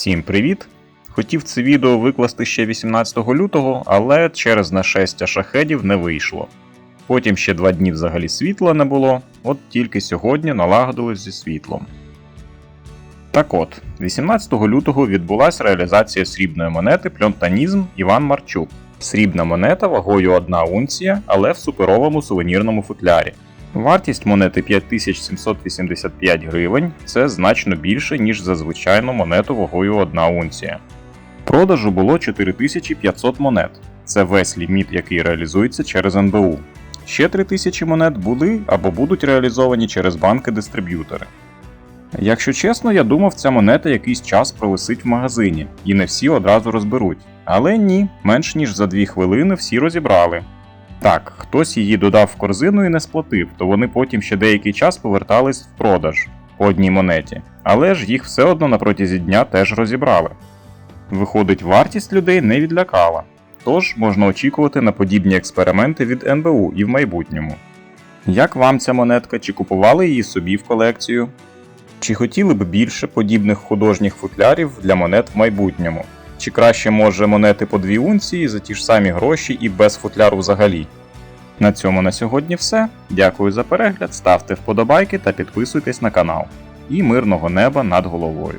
Всім привіт! Хотів це відео викласти ще 18 лютого, але через нашестя шахедів не вийшло. Потім ще два дні взагалі світла не було, от тільки сьогодні налагодилось зі світлом. Так от, 18 лютого відбулася реалізація срібної монети Пльонтанізм Іван Марчук. Срібна монета вагою 1 унція, але в суперовому сувенірному футлярі. Вартість монети 5785 гривень це значно більше, ніж за звичайну монету вагою 1 унція. Продажу було 4500 монет. Це весь ліміт, який реалізується через НБУ. Ще 3000 монет були або будуть реалізовані через банки-дистриб'ютори. Якщо чесно, я думав, ця монета якийсь час провисить в магазині, і не всі одразу розберуть. Але ні, менш ніж за 2 хвилини всі розібрали. Так, хтось її додав в корзину і не сплатив, то вони потім ще деякий час повертались в продаж по одній монеті, але ж їх все одно на протязі дня теж розібрали. Виходить, вартість людей не відлякала, тож можна очікувати на подібні експерименти від НБУ і в майбутньому. Як вам ця монетка, чи купували її собі в колекцію? Чи хотіли б більше подібних художніх футлярів для монет в майбутньому? Чи краще може монети по 2 унції за ті ж самі гроші і без футляру взагалі? На цьому на сьогодні все. Дякую за перегляд, ставте вподобайки та підписуйтесь на канал. І мирного неба над головою.